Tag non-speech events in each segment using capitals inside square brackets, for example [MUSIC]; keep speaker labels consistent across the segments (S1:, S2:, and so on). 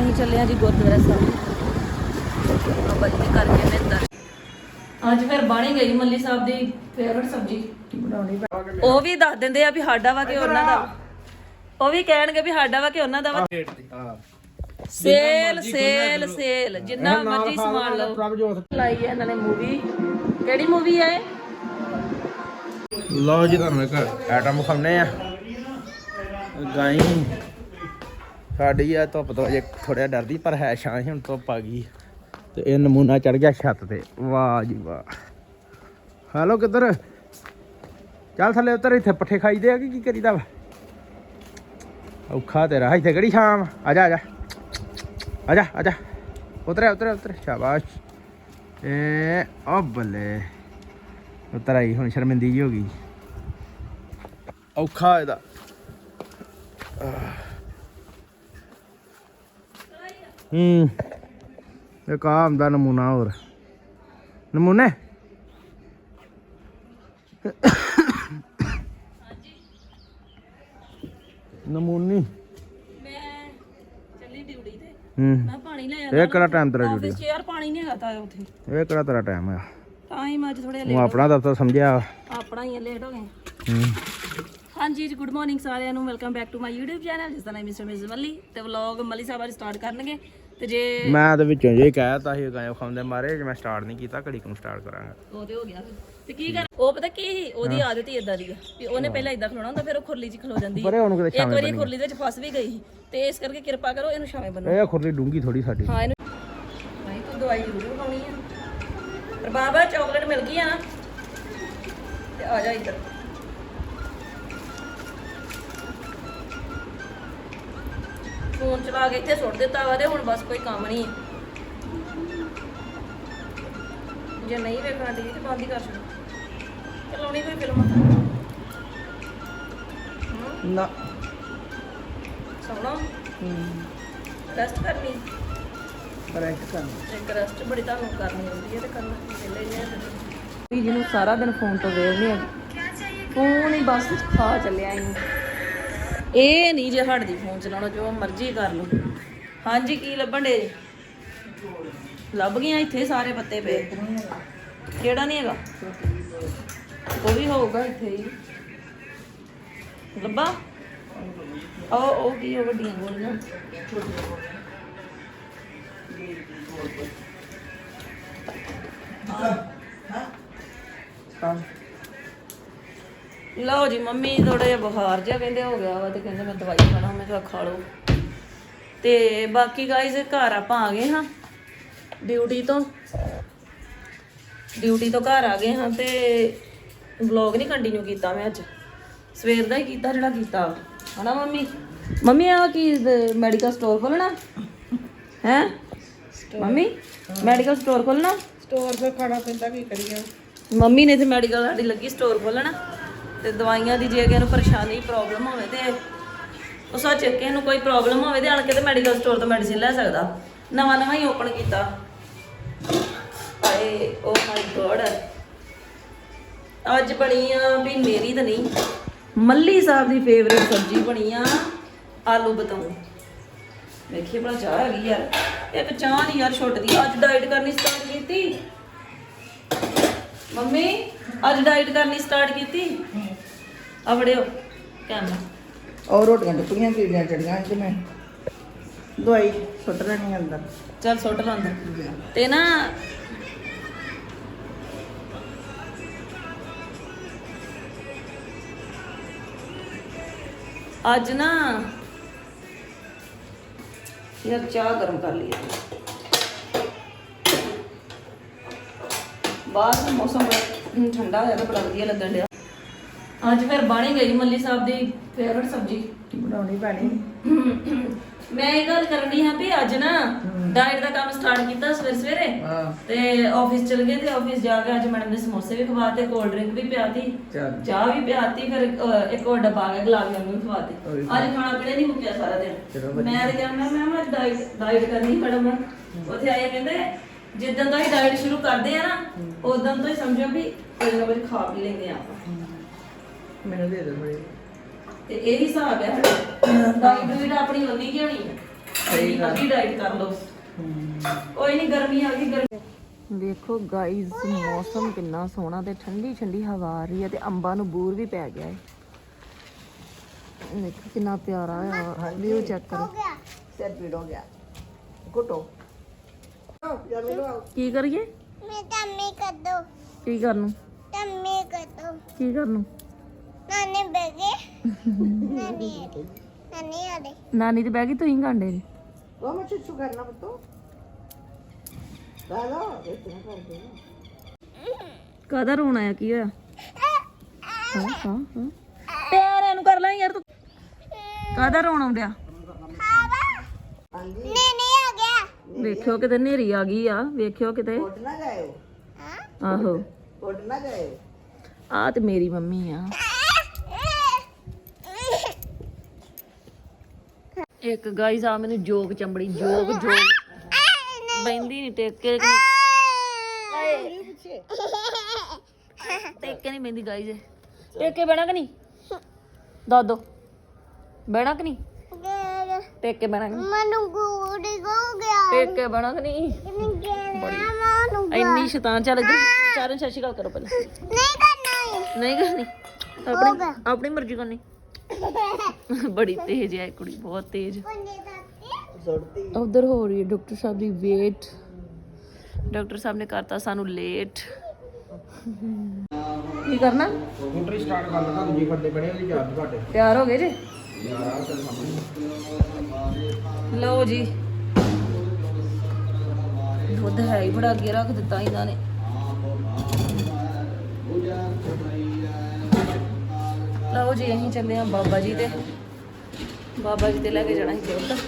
S1: ਅਸੀਂ ਚੱਲੇ ਹਾਂ ਜੀ ਗੁਰਦੁਆਰਾ ਸਾਹਿਬ। ਬਾਬਾ ਜੀ ਕਰਕੇ ਮਿਹਨਤ ਅੱਜ ਫਿਰ ਬਾਣੀ ਗਈ ਮੱਲੀ ਸਾਹਿਬ ਦੀ ਫੇਵਰਟ ਸਬਜੀ।
S2: ਬਣਾਉਣੀ
S1: ਉਹ ਵੀ ਦੱਸ ਦਿੰਦੇ ਆ ਵੀ ਸਾਡਾ ਵਾ ਕਿ ਉਹਨਾਂ ਦਾ। ਉਹ ਵੀ ਕਹਿਣਗੇ ਵੀ ਸਾਡਾ ਵਾ ਕਿ ਉਹਨਾਂ ਦਾ ਵਾ। ਸੇਲ ਸੇਲ ਸੇਲ ਜਿੰਨਾ ਮਰਜ਼ੀ ਸਮਾਨ ਲਓ।
S2: ਪ੍ਰਭ ਜੋਤ।
S1: ਲਾਈ ਹੈ ਇਹਨਾਂ ਨੇ ਮੂਵੀ। ਕਿਹੜੀ ਮੂਵੀ ਹੈ?
S2: ਲਓ ਜੀ ਤੁਹਾਨੂੰ ਇੱਕ ਆਈਟਮ ਵਿਖਾਉਂਦੇ ਆ ਗਾਈ। ਸਾਡੀ ਆ ਧੁੱਪ ਤੋਂ ਜੇ ਥੋੜ੍ਹਾ ਡਰਦੀ ਪਰ ਹੈ ਛਾਂ ਹੁਣ ਧੁੱਪ ਆ ਗਈ। ਤੇ ਇਹ ਨਮੂਨਾ ਚੜ ਗਿਆ ਛੱਤ ਤੇ। ਵਾਹ ਜੀ ਵਾਹ। ਹੈਲੋ, ਕਿੱਧਰ? ਚੱਲ ਥੱਲੇ ਉਤਰ, ਇੱਥੇ ਪੱਠੇ ਖਾਈਦੇ ਆ ਕਿ ਕੀ ਕਰੀਦਾ ਵਾ? ਔਖਾ ਤੇਰਾ, ਇੱਥੇ ਕਿਹੜੀ ਸ਼ਾਮ ਆ ਜਾ ਆ ਜਾ। ਆ ਜਾ ਆ ਜਾ। ਉਤਰੇ ਉਤਰੇ ਉਤਰੇ ਸ਼ਾਬਾਸ਼। ਏ, ਓ ਬੱਲੇ। ਉਤਰ ਆਈ, ਹੁਣ ਸ਼ਰਮਿੰਦੀ ਜੀ ਹੋ ਗਈ। ਔਖਾ ਇਹਦਾ। ਹੂੰ। ਇਹ ਕਾਮ ਦਾ ਨਮੂਨਾ ਹੋਰ। ਨਮੂਨੇ? ਨਮੂਨੀ।
S1: ਮੈਂ ਚੱਲੀ ਡਿਊਟੀ ਤੇ
S2: ਹੂੰ।
S1: ਮੈਂ ਪਾਣੀ ਲੈ
S2: ਇਹ ਕਿਹੜਾ ਟਾਈਮ ਤੇਰਾ ਜੁੜੀ
S1: ਆਫਿਸ 'ਚ ਯਾਰ ਪਾਣੀ ਨਹੀਂ ਹੈਗਾ ਤਾਂ ਉੱਥੇ।
S2: ਇਹ ਕਿਹੜਾ ਤੇਰਾ ਟਾਈਮ ਆ?
S1: ਤਾਂ ਹੀ ਮੈਂ ਅੱਜ ਥੋੜੇ
S2: ਤੂੰ ਆਪਣਾ ਦਫ਼ਤਰ ਸਮਝਿਆ।
S1: ਆਪਣਾ ਹੀ ਲੇਟ ਹੋ ਗਏ।
S2: ਹੂੰ।
S1: ਜੀ ਗੁੱਡ ਮਾਰਨਿੰਗ ਸਾਰਿਆਂ ਨੂੰ। Welcome back to my YouTube channel ਜਿਸ ਦਾ ਨਾਮ ਮਿਸਟਰ ਮਿਸ ਮੱਲੀ ਤੇ ਵਲੌਗ ਮੱਲੀ ਸਾਹਿਬ ਅੱਜ ਸਟਾਰਟ ਕਰਨਗੇ। ਤੇ ਜੇ
S2: ਮੈਂ ਤਾਂ ਵਿੱਚੋਂ ਜੇ ਕਹਿਤਾ ਸੀ ਗਾਇਓ ਖਾਉਂਦੇ ਮਾਰੇ ਜੇ ਮੈਂ ਸਟਾਰਟ ਨਹੀਂ ਕੀਤਾ ਘੜੀ ਨੂੰ ਸਟਾਰਟ ਕਰਾਂਗਾ।
S1: ਉਹ ਤੇ ਹੋ ਗਿਆ। ਫਿਰ। ਤੇ ਕੀ ਕਰ ਉਹ ਪਤਾ ਕੀ ਸੀ? ਉਹਦੀ ਆਦਤ ਹੀ ਇਦਾਂ ਦੀ ਆ ਵੀ ਉਹਨੇ ਪਹਿਲਾਂ ਇਦਾਂ ਖਲੋਣਾ ਹੁੰਦਾ ਫਿਰ ਉਹ ਖੁਰਲੀ 'ਚ ਖਲੋ ਜਾਂਦੀ
S2: ਪਰੇ ਉਹਨੂੰ ਕਿਤੇ
S1: ਇੱਕ ਵਾਰੀ ਇਹ ਖੁਰਲੀ ਦੇ ਵਿੱਚ ਫਸ ਵੀ ਗਈ ਸੀ ਤੇ ਇਸ ਕਰਕੇ ਕਿਰਪਾ ਕਰੋ ਇਹਨੂੰ ਛਾਵੇਂ ਬੰਨੋ।
S2: ਇਹ ਖੁਰਲੀ ਡੂੰਗੀ ਥੋੜੀ ਸਾਡੀ।
S1: ਹਾਂ ਇਹਨੂੰ ਨਹੀਂ ਤੂੰ ਦਵਾਈ ਜ਼ਰੂਰ ਖਾਣੀ ਆ। ਪਰ ਬਾਬਾ ਚਾਕਲੇਟ ਮਿਲ ਗਈ ਆ। ਨਾ ਤੇ ਆ ਜਾ ਇੱਧਰ। ਫੋਨ ਚਲਾ ਕੇ ਇੱਥੇ ਸੁੱਟ ਦਿੱਤਾ ਵਾ ਤੇ ਹੁਣ ਬਸ ਕੋਈ ਕੰਮ ਨਹੀਂ ਹੈ। ਜੇ ਨਹੀਂ ਵੇਖਣਾ ਦੀ ਤੇ ਬੰਦ ਹੀ ਕਰ ਛੱਡ। ਚਲਾਉਣੀ ਕੋਈ ਫਿਲਮ?
S2: ਨਾ।
S1: ਸੌਣਾ ਰੈਸਟ ਕਰਨੀ।
S2: ਕਰੈਕਟ ਕਰ
S1: ਇੱਕ ਰੈਸਟ ਬੜੀ ਤੁਹਾਨੂੰ ਕਰਨੀ ਹੁੰਦੀ ਹੈ ਤੇ ਕਰਨਾ ਪਹਿਲੇ ਨੇ ਵੀ ਜਿਹਨੂੰ ਸਾਰਾ ਦਿਨ ਫੋਨ ਤੋਂ ਵੇਰ ਨਹੀਂ ਹੈਗੀ। ਫੋਨ ਹੀ ਬਸ ਖਾ ਚੱਲਿਆ ਇਹਨੂੰ। ਇਹ ਨਹੀਂ ਜੇ ਹਟਦੀ ਫੋਨ ਚਲਾਉਣਾ, ਜੋ ਮਰਜ਼ੀ ਕਰ ਲਓ। ਹਾਂਜੀ, ਕੀ ਲੱਭਣ ਦੇ ਲੱਭ ਗਈਆਂ ਇੱਥੇ ਸਾਰੇ ਪੱਤੇ ਪਏ। ਕਿਹੜਾ ਨਹੀਂ ਹੈਗਾ? ਉਹ ਵੀ ਹੋਊਗਾ ਇੱਥੇ ਹੀ। ਲੱਭਾ? ਉਹ ਉਹ ਕੀ ਉਹ ਵੱਡੀਆਂ ਗੋਲੀਆਂ? ਲਓ ਜੀ ਮੰਮੀ ਥੋੜਾ ਜਿਹਾ ਬੁਖਾਰ ਜਿਹਾ ਕਹਿੰਦੇ ਹੋ ਗਿਆ ਵਾ ਤੇ ਕਹਿੰਦੇ ਮੈਂ ਦਵਾਈ ਖਾਣਾ ਮੈਂ ਕਿਹਾ ਖਾ ਲਓ। ਤੇ ਬਾਕੀ ਗਾਇਜ਼ ਘਰ ਆਪਾਂ ਆ ਗਏ ਹਾਂ ਡਿਊਟੀ ਤੋਂ। ਡਿਊਟੀ ਤੋਂ ਘਰ ਆ ਗਏ ਹਾਂ ਤੇ ਵਲੌਗ ਨਹੀਂ ਕੰਟੀਨਿਊ ਕੀਤਾ ਮੈਂ ਅੱਜ। ਸਵੇਰ ਦਾ ਹੀ ਕੀਤਾ ਜਿਹੜਾ ਕੀਤਾ। ਹਨਾ ਮੰਮੀ? ਮੰਮੀ ਆ ਕੀ ਮੈਡੀਕਲ ਸਟੋਰ ਖੋਲਣਾ ਹੈ? ਮੰਮੀ ਮੈਡੀਕਲ ਸਟੋਰ ਖੋਲਣਾ
S2: ਸਟੋਰ ਤੇ ਖਾਣਾ ਪੈਂਦਾ ਕੀ ਕਰੀਏ
S1: ਮੰਮੀ ਨੇ ਤੇ ਮੈਡੀਕਲ ਸਾਡੀ ਲੱਗੀ ਸਟੋਰ ਖੋਲਣਾ ਤੇ ਦਵਾਈਆਂ ਦੀ ਜੇ ਕਿਸੇ ਨੂੰ ਪਰੇਸ਼ਾਨੀ ਪ੍ਰੋਬਲਮ ਹੋਵੇ ਤੇ ਉਹ ਸੱਚ ਕਿਸੇ ਨੂੰ ਕੋਈ ਪ੍ਰੋਬਲਮ ਹੋਵੇ ਤੇ ਆਣ ਕੇ ਤੇ ਮੈਡੀਕਲ ਸਟੋਰ ਤੋਂ ਮੈਡੀਸਿਨ ਲੈ ਸਕਦਾ। ਨਵਾਂ ਨਵਾਂ ਹੀ ਓਪਨ ਕੀਤਾ। ਆਏ ਓ ਮਾਈ ਗੋਡ ਅੱਜ ਬਣੀ ਆ ਵੀ ਮੇਰੀ ਤਾਂ ਨਹੀਂ, ਮੱਲੀ ਸਾਹਿਬ ਦੀ ਫੇਵਰੇਟ ਸਬਜ਼ੀ ਬਣੀ ਆ ਆਲੂ ਬਤਾਉ। ਵੇਖੀਏ ਬੜਾ ਚਾਹ ਹੈਗੀ ਯਾਰ ਇੱਕ ਚਾਹ ਨਹੀਂ ਯਾਰ ਛੁੱਟਦੀ, ਅੱਜ ਡਾਈਟ ਕਰਨੀ ਸਟਾਰਟ ਕੀਤੀ। ਮੰਮੀ, ਅੱਜ ਡਾਈਟ ਕਰਨੀ ਸਟਾਰਟ ਕੀਤੀ? ਆ ਵੜਿਓ ਕੈਮਰਾ
S3: ਔਰ ਰੋਟੀਆਂ ਟੁੱਟੀਆਂ ਕੀੜੀਆਂ ਚੜੀਆਂ ਤੇ ਮੈਂ। ਦਵਾਈ ਸੁੱਟ ਲੈਣੀ ਅੰਦਰ।
S1: ਚੱਲ ਸੁੱਟ ਲਾ ਅੰਦਰ। ਤੇ ਨਾ ਅੱਜ ਨਾ ਯਾਰ ਚਾਹ ਗਰਮ ਕਰ ਲਈ ਬਾਹਰ ਦਾ ਮੌਸਮ ਬੜਾ ਠੰਡਾ ਹੋਇਆ ਤੇ ਬੜਾ ਵਧੀਆ ਲੱਗਣ ਡਿਆ। ਅੱਜ ਫਿਰ ਬਾਣੀ ਗਈ ਮੱਲੀ ਸਾਹਿਬ ਦੀ ਫੇਵਰਟ ਸਬਜ਼ੀ।
S3: ਬਣਾਉਣੀ ਪੈਣੀ।
S1: ਮੈਂ ਇਹ ਗੱਲ ਕਰਨੀ ਹਾਂ ਵੀ ਅੱਜ ਨਾ ਡਾਈਟ ਦਾ ਕੰਮ ਸਟਾਰਟ ਕੀਤਾ ਸਵੇਰੇ ਸਵੇਰੇ। ਤੇ ਆਫਿਸ ਚਲ ਗਏ ਤੇ ਆਫਿਸ ਜਾ ਕੇ ਅੱਜ ਮੈਡਮ ਨੇ ਸਮੋਸੇ ਵੀ ਖਵਾਤੇ ਕੋਲਡ ਡਰਿੰਕ ਵੀ ਪਿਆਤੀ ਚਾਹ ਵੀ ਪਿਆਤੀ ਫਿਰ ਇੱਕ ਹੋਰ ਡੱਬਾ ਆ ਗਿਆ ਗੁਲਾਬ ਜਾਮੁਨ ਵੀ ਖਵਾਤੇ। ਅੱਜ ਖਾਣਾ ਪੀਣਾ ਨਹੀਂ ਮੁੱਕਿਆ ਸਾਰਾ ਦਿਨ। ਮੈਂ ਤੇ ਕਿਹਾ ਮੈਂ ਮੈਂ ਅੱਜ ਡਾਈਟ ਡਾਈਟ ਕਰਨੀ ਮੈਡਮ ਉੱਥੇ ਆਏ ਕਹਿੰਦੇ ਜਿੱਦਾਂ ਦਾ ਹੀ ਡਾਈਟ ਸ਼ੁਰੂ ਕਰਦੇ ਆ ਨਾ ਉਦੋਂ ਤੋਂ ਹੀ ਸਮਝੋ ਵੀ ਕੋਈ ਨਾ ਕੁਝ ਖਾ ਪੀ ਲੈਂਦੇ ਆ ਆਪਾਂ।
S3: ਮੈਨੂੰ ਦੇ ਦੇ ਥੋੜੀ
S1: ਤੇ ਇਹ ਹਿਸਾਬ ਹੈ ਡਾਈਟ ਵੀ ਆਪਣੀ ਉਨੀ ਕੀ ਹੋਣੀ ਹੈ। ਸਹੀ ਮਰਜ਼ੀ ਡਾਈਟ ਕਰ ਲਓ। ਕੋਈ ਨਹੀਂ ਗਰਮੀ ਆ ਗਈ ਗਰਮੀ। ਵੇਖੋ ਗਾਈਜ਼ ਮੌਸਮ ਕਿੰਨਾ ਸੋਹਣਾ ਤੇ ਠੰਡੀ ਠੰਡੀ ਹਵਾ ਆ ਰਹੀ ਹੈ ਤੇ ਅੰਬਾਂ ਨੂੰ ਬੂਰ ਵੀ ਪੈ ਗਿਆ ਹੈ। ਦੇਖੋ ਕਿੰਨਾ ਪਿਆਰਾ ਆ ਵੀਊ ਚੈੱਕ ਕਰੋ।
S3: ਸਿਰ ਪੀੜ ਹੋ ਗਿਆ। ਘੁੱਟੋ। ਯਾਰ ਮੈਨੂੰ ਆਓ
S1: ਕੀ ਕਰੀਏ?
S4: ਮੈਂ ਟੰਮੀ ਕਰ ਦੋ
S1: ਕੀ ਕਰਨ ਨੂੰ?
S4: ਟੰਮੀ ਕਰ ਦੋ
S1: ਕੀ ਕਰਨ ਨੂੰ?
S4: ਨਾਨੇ ਬਗੇ ਨਾਨੀ ਨਾਨੀ ਆਦੇ
S1: ਨਾਨੀ ਤੇ ਬਹਿ ਗਈ ਤੁਸੀਂ ਗਾਂਡੇ। ਨੇ
S3: ਉਹ ਮੈਂ ਚੁੱਚੂ ਕਰਨਾ ਪੁੱਤੋ। ਲਾ ਲਾ ਇਹ ਕਿਹਨਾਂ ਕਰਦੇ ਨੇ
S1: ਕਾਹਦਾ ਰੋਣਾ ਆ ਕੀ ਹੋਇਆ? ਹਾਂ ਹਾਂ ਹਾਂ। ਪਿਆਰ ਨੂੰ ਕਰ ਲੈ ਯਾਰ ਤੂੰ। ਕਾਹਦਾ ਰੋਣਾ ਆਉਂਦਿਆ?
S3: ਹਾਂਜੀ।
S4: ਨੇ ਨਹੀਂ ਆ ਗਿਆ।
S1: ਵੇਖਿਓ ਕਿਤੇ ਨੇਰੀ ਆ ਗਈ ਆ ਵੇਖਿਓ ਕਿਤੇ।
S3: ਉੱਡ ਨਾ ਜਾਇਓ।
S1: ਆਹੋ।
S3: ਉੱਡ ਨਾ ਜਾਇਓ।
S1: ਆ ਤੇ ਮੇਰੀ ਮੰਮੀ ਆ ਇੱਕ ਗਾਈਜ਼ ਆ ਮੈਨੂੰ ਜੋਗ ਚੰਬੜੀ ਜੋਗ ਜੋਗ। ਬੈਂਦੀ ਨਹੀਂ ਟੇਕ ਕੇ ਟੇਕ ਕੇ ਨਹੀਂ ਬੈਂਦੀ ਗਾਈਜ਼ ਟੇਕ ਕੇ ਬਹਿਣਾ ਕਿ ਨਹੀਂ? ਦਾਦੋ ਬਹਿਣਾ ਕਿ ਨਹੀਂ? ਟੇਕ ਕੇ ਬਹਿਣਾ ਕਿ ਨਹੀਂ?
S4: ਮਨੂੰ ਗੁੜੀ ਗੋ ਗਿਆ।
S1: ਟੇਕ ਕੇ ਬਹਿਣਾ ਕਿ ਨਹੀਂ? ਇੰਨੀ ਸ਼ੈਤਾਨ ਚੱਲ ਗਈ। ਚਾਰਨ ਸਤਿ ਸ਼੍ਰੀ ਅਕਾਲ ਕਰੋ ਪਹਿਲਾਂ।
S4: ਨਹੀਂ ਕਰਨਾ
S1: ਨਹੀਂ ਕਰਨੀ। ਆਪਣੀ ਆਪਣੀ ਮਰਜ਼ੀ ਕਰਨੀ। ਬੜੀ ਤੇਜ਼ ਹੈ ਇਹ ਕੁੜੀ ਬਹੁਤ ਤੇਜ਼। ਉਧਰ ਹੋ ਰਹੀ ਹੈ ਡਾਕਟਰ ਸਾਹਿਬ ਦੀ ਵੇਟ ਡਾਕਟਰ ਸਾਹਿਬ ਨੇ ਕਰਤਾ ਸਾਨੂੰ ਲੇਟ ਕੀ ਕਰਨਾ?
S2: ਸਕੂਟਰੀ ਸਟਾਰਟ ਕਰ ਲਗਾ ਦੂਜੀ ਖੱਡੇ ਬਣੇ ਉਹਦੀ ਚਾਰਜ ਘੱਟ
S1: ਤਿਆਰ ਹੋ ਗਏ ਜੀ? ਲਓ ਜੀ। ਦੁੱਧ ਹੈ ਹੀ ਬੜਾ ਅੱਗੇ ਰੱਖ ਦਿੱਤਾ ਇਹਨਾਂ ਨੇ। ਲਓ ਜੀ ਅਸੀਂ ਚੱਲੇ ਆ ਬਾਬਾ ਜੀ ਦੇ। ਬਾਬਾ ਜੀ ਤੇ ਲੈ ਕੇ ਜਾਣਾ ਸੀ ਦੁੱਧ।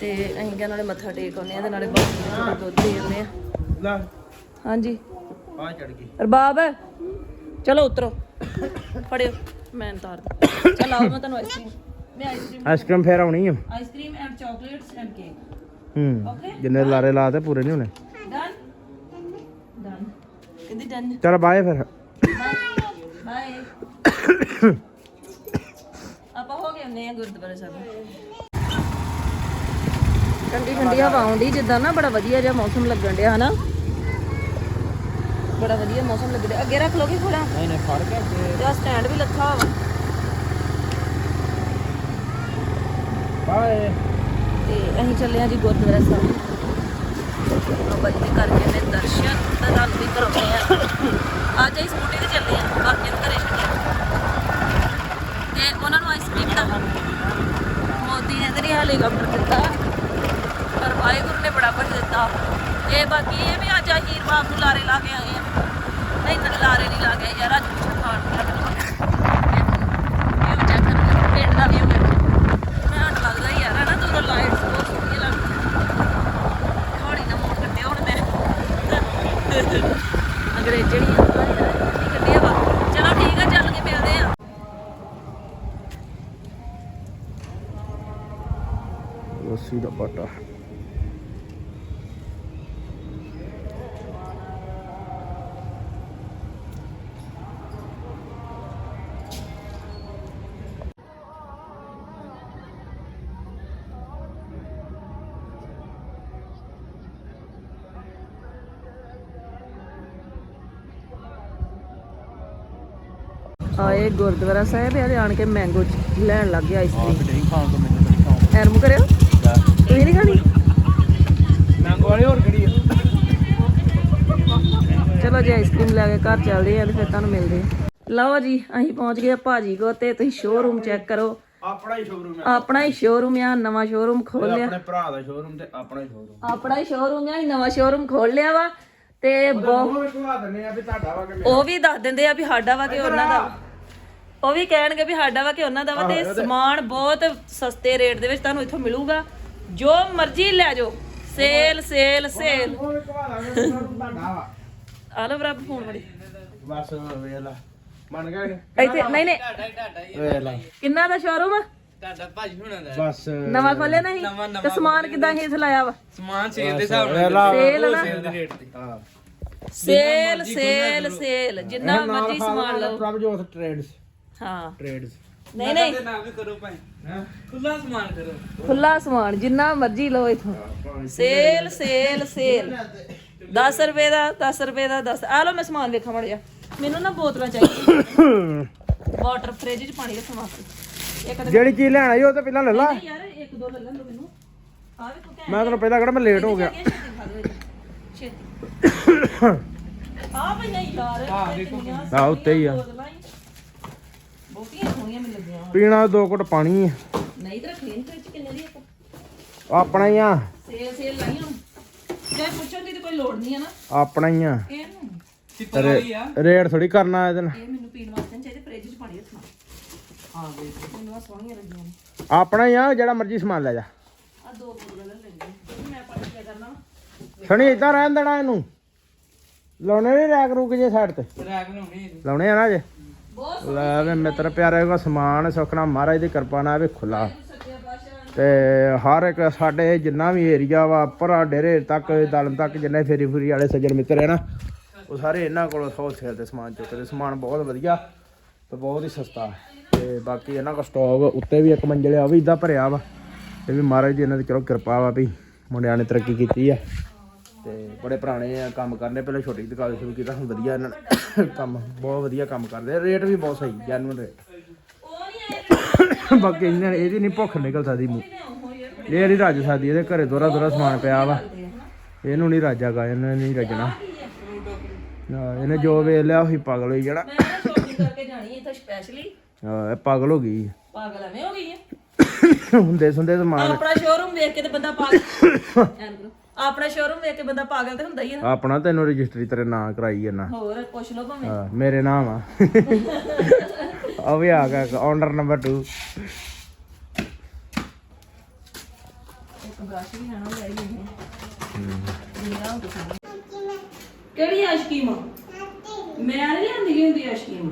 S1: ਤੇ ਅਸੀਂ ਕਿਹਾ ਨਾਲੇ ਮੱਥਾ ਟੇਕ ਆਉਂਦੇ ਆ ਤੇ ਨਾਲੇ ਬਾਬਾ ਜੀ ਥੋੜ੍ਹਾ ਦੁੱਧ ਦੇ ਆਉਂਦੇ ਆ
S2: ਲੈ।
S1: ਹਾਂਜੀ।
S2: ਆ ਚੜ ਗਈ।
S1: ਰਬਾਬ ਚਲੋ ਉਤਰੋ। ਫੜਿਓ। ਮੈਂ ਉਤਾਰ ਦਾਂ ਚਲ ਆਓ ਮੈਂ ਤੁਹਾਨੂੰ ਆਈਸਕ੍ਰੀਮ ਮੈਂ ਆਈਸਕ੍ਰੀਮ
S2: ਆਈਸਕ੍ਰੀਮ ਫੇਰ ਆਉਣੀ ਆ।
S1: Ice cream and chocolates and cake
S2: ਹੂੰ।
S1: ਓਕੇ
S2: ਜਿੰਨੇ ਲਾਰੇ ਲਾਤੇ ਪੂਰੇ ਨਹੀਂ ਹੋਣੇ।
S1: ਡਨ ਡਨ ਕਹਿੰਦੀ ਡਨ
S2: ਚਲ ਬਾਏ ਫਿਰ।
S1: ਬਾਏ ਆਪਾਂ ਹੋ ਗਏ ਆ ਗੁਰਦੁਆਰਾ ਸਾਹਿਬ। ਠੰਡੀ ਠੰਡੀ ਹਵਾ ਆਉਂਦੀ ਜਿੱਦਾਂ ਨਾ ਬੜਾ ਵਧੀਆ ਜਿਹਾ ਮੌਸਮ ਲੱਗਣ ਡਿਆ ਹਨਾ? ਬੜਾ ਵਧੀਆ ਮੌਸਮ ਲੱਗ ਰਿਹਾ ਅੱਗੇ ਰੱਖ ਲੋਗੇ ਥੋੜਾ
S2: ਨਹੀਂ ਨਹੀਂ ਫੜ ਕੇ
S1: ਤੇ ਸਟੈਂਡ ਵੀ ਲੱਥਾ ਵਾ
S2: ਬਾਏ।
S1: ਤੇ ਅਸੀਂ ਚੱਲੇ ਆ ਜੀ ਗੁਰਦੁਆਰਾ ਸਾਹਿਬ। ਬਾਬਾ ਜੀ ਕਰਕੇ ਨੇ ਦਰਸ਼ਨ ਤਾਂ ਤੁਹਾਨੂੰ ਵੀ ਕਰਾਉਂਦੇ ਆ ਅੱਜ ਅਸੀਂ ਸਕੂਟੀ ਤੇ ਚੱਲੇ ਆ ਬਾਕੀ ਨੂੰ ਘਰੇ ਛੱਡਿਆ। ਤੇ ਉਹਨਾਂ ਨੂੰ ਆਈਸਕ੍ਰੀਮ ਦਾ ਮੋਦੀ ਨੇ ਤੇ ਹੈਲੀਕਾਪਟਰ ਦਿੱਤਾ ਪਰ ਵਾਹਿਗੁਰੂ ਨੇ ਬੜਾ ਕੁਝ ਦਿੱਤਾ। ਇਹ ਬਾਕੀ ਇਹ ਵੀ ਅੱਜ ਅਹੀਰ ਬਾਬ ਨੂੰ ਲਾਰੇ ਲਾ ਕੇ ਆਏ ਆ। ਨਹੀਂ ਲਾਰੇ ਨਹੀਂ ਲਾ ਕੇ ਯਾਰ, ਅੱਜ ਕੁਛ ਖਾਣ ਨੂੰ ਲੱਗਣਾ ਇਹ ਚੈੱਕ ਕਰੋ ਪਿੰਡ ਦਾ ਵੀਊ ਹੈ ਮੈਂ ਲੱਗਦਾ ਹੀ ਯਾਰ ਹਨਾ ਦੂਰੋਂ ਲਾਈਟਸ ਬਹੁਤ ਸੋਹਣੀਆਂ ਲੱਗਦੀਆਂ ਹੌਲੀ ਨਾ ਮੋੜ ਕੱਟਿਆ ਹੁਣ ਮੈਂ ਅੰਗਰੇਜ਼ਣੀ ਆ ਨਹੀਂ ਕੱਢਿਆ ਵਾ ਚਲੋ ਠੀਕ ਆ ਚੱਲ ਕੇ ਮਿਲਦੇ ਆ
S2: ਲੱਸੀ ਦਾ ਪਾਟਾ
S1: ਆਏ ਗੁਰਦੁਆਰਾ ਸਾਹਿਬ ਤੇ ਆਣ ਕੇ ਮੈਂਗੋ ਲੈਣ ਲੱਗ ਗਿਆ ਆਈਸਕ੍ਰੀਮ
S2: ਨਹੀਂ ਖਾਣ ਤੋਂ ਮੈਨੂੰ ਬੜੀ ਸ਼ੌਂਕ
S1: ਐਰਮ ਕਰਿਓ। ਤੁਸੀਂ ਨਹੀਂ ਖਾਣੀ
S2: ਮੰਗੋ ਵਾਲੇ ਹੋਰ ਕਿਹੜੀ ਆ?
S1: ਚਲੋ ਜੀ ਆਈਸਕ੍ਰੀਮ ਲੈ ਕੇ ਘਰ ਚੱਲਦੇ ਆ ਤੇ ਫਿਰ ਤੁਹਾਨੂੰ ਮਿਲਦੇ ਆ। ਲਓ ਜੀ ਅਸੀਂ ਪਹੁੰਚ ਗਏ ਆ ਭਾਜੀ ਕੋ ਤੇ ਤੁਸੀਂ ਸ਼ੋਰੂਮ ਚੈੱਕ ਕਰੋ।
S2: ਆਪਣਾ ਹੀ ਸ਼ੋਰੂਮ ਹੈ
S1: ਆਪਣਾ ਹੀ ਸ਼ੋਰੂਮ ਆ ਨਵਾਂ ਸ਼ੋਰੂਮ ਖੋਲਿਆ
S2: ਆਪਣੇ ਭਰਾ ਦਾ ਸ਼ੋਰੂਮ ਤੇ ਆਪਣਾ ਹੀ ਸ਼ੋਰੂਮ
S1: ਆਪਣਾ ਹੀ ਸ਼ੋਰੂਮ ਆ ਅਸੀਂ ਨਵਾਂ ਸ਼ੋਰੂਮ ਖੋਲ ਲਿਆ ਵਾ ਤੇ ਬਹੁਤ
S2: ਉਹ ਵੀ
S1: ਦੱਸ ਦਿੰਦੇ ਆ ਵੀ ਸਾਡਾ ਵਾ ਕਿ ਉਹਨਾਂ ਦਾ ਵਾ। ਉਹ ਵੀ ਕਹਿਣਗੇ ਵੀ ਸਾਡਾ ਵਾ ਕਿ ਉਹਨਾਂ ਦਾ ਵਾ ਤੇ ਸਮਾਨ ਬਹੁਤ ਸਸਤੇ ਰੇਟ ਦੇ ਵਿੱਚ ਤੁਹਾਨੂੰ ਇੱਥੋਂ ਮਿਲੂਗਾ। ਜੋ ਮਰਜ਼ੀ ਲੈ ਜਾਓ। Sale sale sale.
S2: ਘਵਾ ਤੁਹਾਡਾ ਵਾ।
S1: ਆ ਲਓ ਰੱਬ ਫੋਨ ਵੜੀ
S2: ਬਸ ਵੇਖ ਲਾ। ਮੰਨ ਗਿਆ
S1: ਇੱਥੇ ਨਹੀਂ ਨਹੀਂ।
S2: ਵੇਖ ਲਾ।
S1: ਕਿੰਨਾ ਦਾ ਸ਼ੋਰੂਮ
S2: ਬਸ।
S1: ਨਵਾਂ ਖੋਲਿਆ ਨਹੀਂ? ਤੇ ਸਮਾਨ ਕਿਦਾਂ ਹੀ ਲਾਇਆ ਵਾ?
S5: ਸਮਾਨ ਸੇਲ ਦੇ ਹਿਸਾਬ
S1: ਸੇਲ ਨਾ?
S5: ਨਾਲ ਰੇਟ ਤੇ।
S2: ਹਾਂ।
S1: Sale sale sale. ਜਿੰਨਾ ਮਰਜ਼ੀ ਸਮਾਨ ਲਓ।
S2: ਪ੍ਰਭਜੋਤ ਟ੍ਰੇਡਸ
S1: ਹਾਂ।
S2: ਟ੍ਰੇਡਸ
S1: ਨਹੀਂ ਨਹੀਂ।
S5: ਨਾਮ ਵੀ ਕਰੋ ਭਾਈ। ਖੁੱਲਾ ਸਮਾਨ ਕਰੋ।
S1: ਖੁੱਲਾ ਸਮਾਨ ਜਿੰਨਾ ਮਰਜ਼ੀ ਲਓ ਇਥੋਂ। Sale sale sale. 10 ਰੁਪਏ ਦਾ 10 ਰੁਪਏ ਦਾ 10 ਆ ਲਓ ਮੈਂ ਸਮਾਨ ਵੇਖਾਂ ਮੜ ਜਾ ਮੈਨੂੰ ਨਾ ਬੋਤਲਾਂ ਚਾਹੀਦੀਆਂ। ਵਾਟਰ ਫ੍ਰਿਜ 'ਚ ਪਾਣੀ ਰੱਖਣ ਵਾਸਤੇ। ਇੱਕ ਤਾਂ
S2: ਜਿਹੜੀ ਚੀਜ਼ ਲੈਣ ਆਈ ਉਹ ਤਾਂ ਪਹਿਲਾਂ ਲੈ ਲਾ।
S1: ਯਾਰ ਇੱਕ ਦੋ ਲੈ ਲਓ ਮੈਨੂੰ। ਆ ਵੇਖੋ ਘੈਂਟ
S2: ਮੈਂ ਤੈਨੂੰ ਪਹਿਲਾਂ ਕਿਹੜਾ ਮੈਂ ਲੇਟ ਹੋ ਗਿਆ।
S1: ਛੇਤੀ ਆ ਭਈਆ ਯਾਰ ਆ ਵੇਖੋ
S2: ਆ ਉੱਤੇ ਹੀ ਆ।
S1: ਬਹੁਤੀਆਂ ਸੋਹਣੀਆਂ ਮੈਨੂੰ
S2: ਪੀਣਾ ਦੋ ਘੁੱਟ ਪਾਣੀ ਆ।
S1: ਨਹੀਂ ਤਾਂ ਰੱਖੀ ਨਹੀਂ ਫ੍ਰਿਜ 'ਚ ਕਿੰਨੇ ਦੀ ਇੱਕ
S2: ਆਪਣਾ ਹੀ ਆ।
S1: ਸੇਲ ਸੇਲ ਲਾਈ ਹੁਣ। ਜੇ ਪੁੱਛਣ ਦੀ ਤਾਂ ਕੋਈ ਲੋੜ ਨਹੀਂ ਹੈ ਨਾ।
S2: ਆਪਣਾ ਹੀ ਆ।
S1: ਇਹਨੂੰ
S5: ਆ?
S2: ਰੇਟ ਥੋੜੀ ਕਰਨਾ ਇਹਦੇ ਨਾਲ।
S1: ਇਹ ਮੈਨੂੰ ਪੀਣ ਵਾਸਤੇ ਨਹੀਂ ਚਾਹੀਦੇ ਫ੍ਰਿਜ 'ਚ ਪਾਣੀ ਰੱਖਣਾ।
S5: ਹਾਂ ਵੇਖ
S1: ਮੈਨੂੰ ਆ ਸੋਹਣੀਆਂ ਲੱਗੀਆਂ ਨੇ।
S2: ਆਪਣਾ ਹੀ ਆ ਜਿਹੜਾ ਮਰਜ਼ੀ ਸਮਾਨ ਲੈ ਜਾ।
S1: ਆ ਦੋ ਬੋਤਲਾਂ ਲੈ ਲੈਂਦੇ ਮੈਂ ਪਾਣੀ ਕਿਆ ਕਰਨਾ
S2: ਸਣੀ ਇਦਾਂ ਰਹਿਣ ਦੇਣਾ ਇਹਨੂੰ। ਲਾਉਣੇ ਨਹੀਂ ਰੈਕ ਰੂਕ ਜੇ ਸਾਈਡ ਤੇ।
S5: ਰੈਕ ਲਾਉਣੀ
S2: ਲਾਉਣੇ ਆ ਨਾ ਜੇ ਲੈ ਵੇ ਮਿੱਤਰ ਪਿਆਰੇ ਕੋ ਸਮਾਨ ਸੁਖਣਾ ਮਹਾਰਾਜ ਦੀ ਕਿਰਪਾ ਨਾਲ ਵੀ ਖੁੱਲਾ
S1: ਸੱਚੇ
S2: ਤੇ ਹਰ ਇੱਕ ਸਾਡੇ ਜਿੰਨਾ ਵੀ ਏਰੀਆ ਵਾ, ਪਰਾ ਡੇਰੇ ਤੱਕ, ਦਲਮ ਤੱਕ, ਜਿੰਨੇ ਫੇਰੀ ਫੂਰੀ ਵਾਲੇ ਸੱਜਣ ਮਿੱਤਰ ਹੈ ਨਾ, ਉਹ ਸਾਰੇ ਇਹਨਾਂ ਕੋਲੋਂ ਹੋਲਸੇਲ ਤੇ ਸਮਾਨ ਚੁੱਕਦੇ ਸਮਾਨ ਬਹੁਤ ਵਧੀਆ ਤੇ ਬਹੁਤ ਹੀ ਸਸਤਾ। ਤੇ ਬਾਕੀ ਇਹਨਾਂ ਕੋਲ ਸਟਾਕ ਉੱਤੇ ਵੀ ਇੱਕ ਮੰਜ਼ਿਲ ਆ, ਉਹ ਵੀ ਇਦਾਂ ਭਰਿਆ ਵਾ। ਇਹ ਵੀ ਮਹਾਰਾਜ ਦੀ ਇਹਨਾਂ ਦੀ ਚਲੋ ਕਿਰਪਾ ਵਾ ਵੀ ਮੁੰਡਿਆਂ ਨੇ ਤਰੱਕੀ ਕੀਤੀ ਆ। ਤੇ ਬੜੇ ਪੁਰਾਣੇ ਆ ਕੰਮ ਕਰਨੇ ਪਹਿਲਾਂ ਛੋਟੀ ਦੁਕਾਨ ਸ਼ੁਰੂ ਕੀਤਾ ਹੁਣ ਵਧੀਆ ਇਹਨਾਂ ਨੇ [COUGHS] ਕੰਮ ਬਹੁਤ ਵਧੀਆ ਕੰਮ ਕਰਦੇ ਆ ਰੇਟ ਵੀ ਬਹੁਤ ਸਹੀ ਜੈਨੂਨ ਰੇਟ ਬਾਕੀ ਇਹਨਾਂ ਇਹਦੀ ਨਹੀਂ ਭੁੱਖ ਨਿਕਲ ਸਕਦੀ ਮੂੰਹ। ਇਹ ਨਹੀਂ ਰੱਜ ਸਕਦੀ ਇਹਦੇ ਘਰੇ ਦੋਰਾ ਦੋਰਾ ਸਮਾਨ ਪਿਆ ਵਾ। ਇਹਨੂੰ ਨਹੀਂ ਰਾਜਾਗਾ ਇਹਨੇ ਨਹੀਂ ਰੱਜਣਾ। ਇਹਨੇ ਜੋ ਵੇਚ ਲਿਆ ਉਹੀ ਪਾਗਲ ਹੋਈ ਜਾਣਾ।
S1: ਕਰਕੇ ਜਾਣੀ ਇੱਥੇ ਸਪੈਸ਼ਲੀ
S2: ਹਾਂ, ਇਹ ਪਾਗਲ ਹੋ ਗਈ।
S1: ਪਾਗਲ ਐਵੇਂ ਹੋ ਗਈ ਹੈ
S2: ਹੁੰਦੇ ਸੁੰਦੇ ਸਮਾਨ।
S1: ਆਪਣਾ ਸ਼ੋਰੂਮ ਵੇਖ ਕੇ ਤੇ ਬੰਦਾ ਪਾਗਲ। [COUGHS] ਆਪਣਾ ਸ਼ੋਰੂਮ ਵੇਖ ਕੇ ਬੰਦਾ ਪਾਗਲ ਤੇ ਹੁੰਦਾ ਹੀ ਹੈ ਨਾ।
S2: ਆਪਣਾ ਤੈਨੂੰ ਰਜਿਸਟਰੀ ਤੇਰੇ ਨਾਂ ਕਰਾਈ ਇਹਨਾਂ
S1: ਹੋਰ ਪੁੱਛ ਲਓ ਭਾਵੇਂ।
S2: ਹਾਂ, ਮੇਰੇ ਨਾਮ ਆ। ਉਹ ਵੀ ਆ ਗਿਆ ਆਨਰ ਨੰਬਰ 2
S1: ਇੱਕ ਬ੍ਰਸ਼ ਵੀ ਲੈਣਾ ਲੈ ਲਈ ਮੇਰਾ ਹੁੰਦਾ ਸਾਰਾ ਕਿਹੜੀ ਆਸ਼ਕੀਮ ਮੈਂ ਨਹੀਂ ਲਿਆਂਦੀ ਹੁੰਦੀ ਆਸ਼ਕੀਮ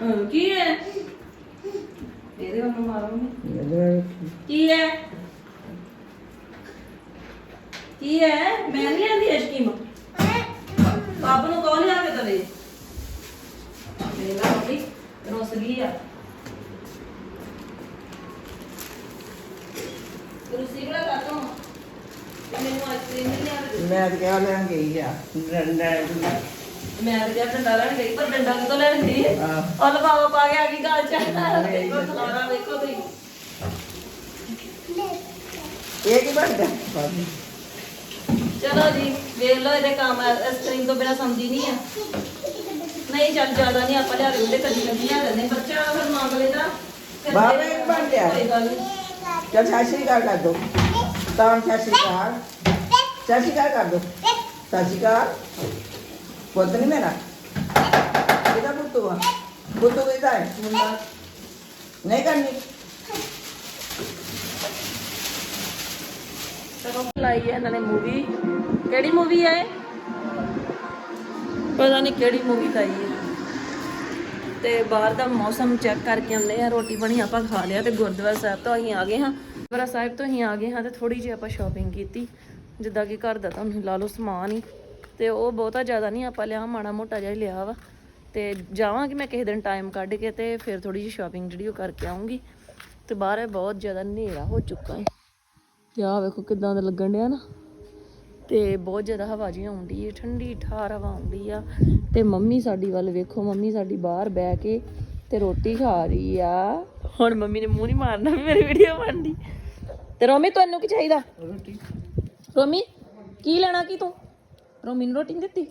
S1: ਹਾਂ ਕੀ ਹੈ? ਇਹਦੇ ਵੱਲ ਮਾਰੋਗੇ ਕੀ ਹੈ? ਕੀ ਹੈ ਮੈਂ ਨਹੀਂ ਲਿਆਂਦੀ ਆਸ਼ਕੀਮ ਪਾਪ ਨੂੰ ਕੌਣ ਲਿਆ ਕੇ ਦਵੇ? ਮੇਰਾ ਹੋਈ ਰੋਸ ਗਈ ਆ। ਰੁਸੀ ਬੜਾ ਕਰਦਾ ਮੈਨੂੰ ਆਈਸਕ੍ਰੀਮ ਨਹੀਂ ਲਿਆ ਕੇ ਦੇ।
S3: ਮੈਂ ਤਾਂ ਕਿਹਾ ਲੈਣ ਗਈ ਆ। ਡੰਡਾ
S1: ਮੈਂ ਤਾਂ ਕਿਹਾ ਡੰਡਾ ਲੈਣ ਗਈ ਪਰ ਡੰਡਾ ਕਿਤੋਂ ਲੈਣ ਗਈ? ਉਹ ਲਵਾਵਾ ਪਾ ਕੇ ਆ ਗਈ ਗੱਲ ਚ। ਦੇਖੋ ਖਲਾਰਾ ਵੇਖੋ ਤੁਸੀਂ।
S3: ਇਹ ਕੀ ਬਣਦਾ?
S1: ਚਲੋ ਜੀ ਵੇਖ ਲਓ ਇਹਦੇ ਕੰਮ ਆਈਸਕ੍ਰੀਮ ਤੋਂ ਬਿਨਾ ਸਮਝੀ ਨਹੀਂ ਆ। ਨਹੀਂ ਚੱਲ ਜ਼ਿਆਦਾ ਨਹੀਂ ਆਪਾਂ ਲਿਆ ਕੇ ਉਹਦੇ ਕਦੀ ਲਿਆ ਦਿੰਦੇ। ਬੱਚਾ ਫਿਰ ਮੰਗ ਲੈਂਦਾ
S3: ਬਾਬਾ ਇਹ ਬਣ ਗਿਆ।
S1: ਕੋਈ ਗੱਲ ਨਹੀਂ।
S3: ਚੱਲ ਸਤਿ ਸ਼੍ਰੀ ਅਕਾਲ ਕਰ ਦੋ। ਤਾਂ ਸਤਿ ਸ਼੍ਰੀ ਅਕਾਲ। ਸਤਿ ਸ਼੍ਰੀ ਅਕਾਲ ਕਰ ਦੋ। ਸਤਿ ਸ਼੍ਰੀ ਅਕਾਲ। ਪੁੱਤ ਨਹੀਂ ਮੇਰਾ? ਕਿਹਦਾ ਪੁੱਤੂ ਆ। ਪੁੱਤੂ ਕਿਹਦਾ ਹੈ? ਮੁੰਡਾ। ਨਹੀਂ ਕਰਨੀ।
S1: ਚਲੋ ਲਾਈ ਹੈ ਇਹਨਾਂ ਨੇ ਮੂਵੀ ਕਿਹੜੀ ਮੂਵੀ ਹੈ ਪਤਾ ਨਹੀਂ ਕਿਹੜੀ ਮੂਵੀ ਲਾਈ ਹੈ। ਤੇ ਬਾਹਰ ਦਾ ਮੌਸਮ ਚੈੱਕ ਕਰਕੇ ਆਉਂਦੇ ਆ ਰੋਟੀ ਬਣੀ ਆਪਾਂ ਖਾ ਲਿਆ ਤੇ ਗੁਰਦੁਆਰਾ ਸਾਹਿਬ ਤੋਂ ਅਸੀਂ ਆ ਗਏ ਹਾਂ। ਗੁਰਦੁਆਰਾ ਸਾਹਿਬ ਤੋਂ ਅਸੀਂ ਆ ਗਏ ਹਾਂ ਤੇ ਥੋੜੀ ਜਿਹੀ ਆਪਾਂ ਸ਼ਾਪਿੰਗ ਕੀਤੀ। ਜਿੱਦਾਂ ਕਿ ਘਰ ਦਾ ਤੁਹਾਨੂੰ ਲਾ ਲਓ ਸਮਾਨ ਹੀ। ਤੇ ਉਹ ਬਹੁਤਾ ਜ਼ਿਆਦਾ ਨਹੀਂ ਆਪਾਂ ਲਿਆ, ਮਾੜਾ ਮੋਟਾ ਜਿਹਾ ਲਿਆ ਵਾ। ਤੇ ਜਾਵਾਂਗੀ ਮੈਂ ਕਿਸੇ ਦਿਨ ਟਾਈਮ ਕੱਢ ਕੇ ਤੇ ਫਿਰ ਥੋੜੀ ਜਿਹੀ ਸ਼ਾਪਿੰਗ ਜਿਹੜੀ ਉਹ ਕਰਕੇ ਆਉਂਗੀ। ਤੇ ਬਾਹਰ ਬਹੁਤ ਜ਼ਿਆਦਾ ਹਨੇਰਾ ਹੋ ਚੁੱਕਾ ਹੈ। ਤੇ ਆਹ ਵੇਖੋ ਕਿਦਾਂ ਦਾ ਲੱਗਣ ਡਿਆ ਨਾ। ਤੇ ਬਹੁਤ ਜ਼ਿਆਦਾ ਹਵਾ ਜੀ ਆਉਂਦੀ ਹੈ ਠੰਡੀ ਠਾਰ ਹਵਾ ਆਉਂਦੀ ਆ। ਤੇ ਮੰਮੀ ਸਾਡੀ ਵੱਲ ਵੇਖੋ ਮੰਮੀ ਸਾਡੀ ਬਾਹਰ ਬਹਿ ਕੇ ਤੇ ਰੋਟੀ ਖਾ ਰਹੀ ਆ। ਹੁਣ ਮੰਮੀ ਨੇ ਮੂੰਹ ਨਹੀਂ ਮਾਰਨਾ ਵੀ ਮੇਰੀ ਵੀਡੀਓ ਬਣਦੀ ਤੇ ਰੋਮੀ ਤੁਹਾਨੂੰ ਕੀ ਚਾਹੀਦਾ? ਰੋਟੀ। ਰੋਮੀ ਕੀ ਲੈਣਾ ਕੀ ਤੂੰ? ਰੋਮੀ ਨੂੰ ਰੋਟੀ ਨਹੀਂ ਦਿੱਤੀ?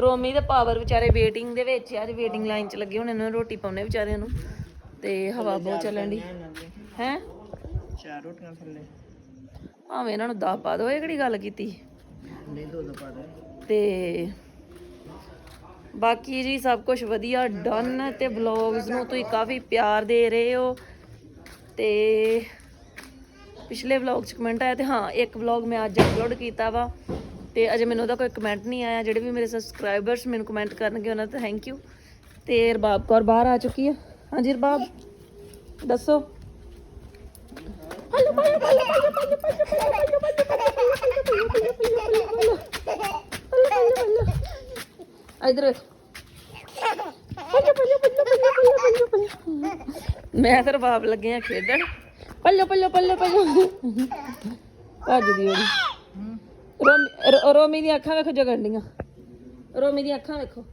S1: ਰੋਮੀ ਦੇ ਪਾਵਰ ਵਿਚਾਰੇ ਵੇਟਿੰਗ ਦੇ ਵਿੱਚ ਤੇ ਵੇਟਿੰਗ ਲਾਈਨ 'ਚ ਲੱਗੇ ਹੋਣੇ ਨੇ ਰੋਟੀ ਪਾਉਣੇ ਵਿਚਾਰਿਆਂ ਨੂੰ। ਤੇ ਹਵਾ ਬਹੁਤ ਚੱਲਣ ਦੀ ਹੈ?
S3: ਚਾਰ ਰੋਟੀਆਂ ਥੱਲੇ।
S1: ਭਾਵੇਂ ਇਹਨਾਂ ਨੂੰ 10 ਪਾ ਦੋ ਇਹ ਕਿਹੜੀ ਗੱਲ ਕੀਤੀ?
S3: ਨਹੀਂ ਦੋ ਦੋ ਪਾ ਦੇ।
S1: ਤੇ ਬਾਕੀ ਜੀ ਸਭ ਕੁਝ ਵਧੀਆ ਡਨ ਤੇ ਵਲੌਗਸ ਨੂੰ ਤੁਸੀਂ ਕਾਫੀ ਪਿਆਰ ਦੇ ਰਹੇ ਹੋ। ਤੇ ਪਿਛਲੇ ਵਲੌਗ ਚ ਕਮੈਂਟ ਆਇਆ ਤੇ ਹਾਂ ਇੱਕ ਵਲੌਗ ਮੈਂ ਅੱਜ ਅਪਲੋਡ ਕੀਤਾ ਵਾ। ਤੇ ਅਜੇ ਮੈਨੂੰ ਉਹਦਾ ਕੋਈ ਕਮੈਂਟ ਨਹੀਂ ਆਇਆ। ਜਿਹੜੇ ਵੀ ਮੇਰੇ ਸਬਸਕ੍ਰਾਈਬਰਸ ਮੈਨੂੰ ਕਮੈਂਟ ਕਰਨਗੇ ਉਹਨਾਂ ਦਾ ਥੈਂਕ ਯੂ ਤੇ ਰਬਾਬ ਕੌਰ ਬਾਹਰ ਆ ਚੁੱਕੀ ਆ ਹਾਂਜੀ ਰਬਾਬ ਦੱਸੋ। ਇਧਰ। ਮੈਂ ਤੇ ਰਬਾਬ ਲੱਗੇ ਆ ਖੇਡਣ। ਪੱਲੋ ਪੱਲੋ ਪੱਲੋ ਪੱਲੋ। ਭੱਜਦੀ ਉਹਦੀ। ਰੋਮੀ ਦੀਆਂ ਅੱਖਾਂ ਵੇਖੋ ਜਗਣ ਰੋਮੀ ਦੀਆਂ ਅੱਖਾਂ ਵੇਖੋ।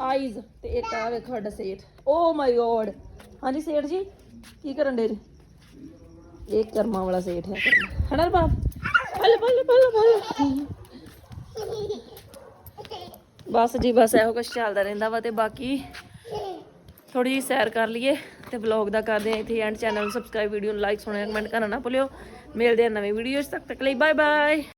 S1: ਆਈਜ਼ ਤੇ ਇੱਕ ਆ ਵੇਖੋ ਸਾਡਾ ਸੇਠ। ਓ ਮਾਈ ਗੋਡ ਹਾਂਜੀ ਸੇਠ ਜੀ, ਕੀ ਕਰਨ ਦੇ ਇਹ ਕਰਮਾਂ ਵਾਲਾ ਸੇਠ ਹੈ। ਹਨਾ ਰਬਾਬ ਪੱਲ ਪੱਲ ਪੱਲ ਪੱਲ ਬਸ ਜੀ ਬਸ ਇਹੋ ਕੁਝ ਚੱਲਦਾ ਰਹਿੰਦਾ ਵਾ ਤੇ ਬਾਕੀ ਥੋੜੀ ਜਿਹੀ ਸੈਰ ਕਰ ਲਈਏ ਤੇ ਵਲੌਗ ਦਾ ਕਰਦੇ ਆ ਇੱਥੇ ਐਂਡ ਚੈਨਲ ਨੂੰ ਸਬਸਕ੍ਰਾਈਬ ਵੀਡੀਓ ਨੂੰ ਲਾਈਕ ਸੁਣਿਆ ਕਮੈਂਟ ਕਰਨਾ ਨਾ ਭੁੱਲਿਓ। ਮਿਲਦੇ ਆ ਨਵੀਂ ਵੀਡੀਓ ਤੱਕ। ਤੱਕ ਲਈ ਬਾਏ ਬਾਏ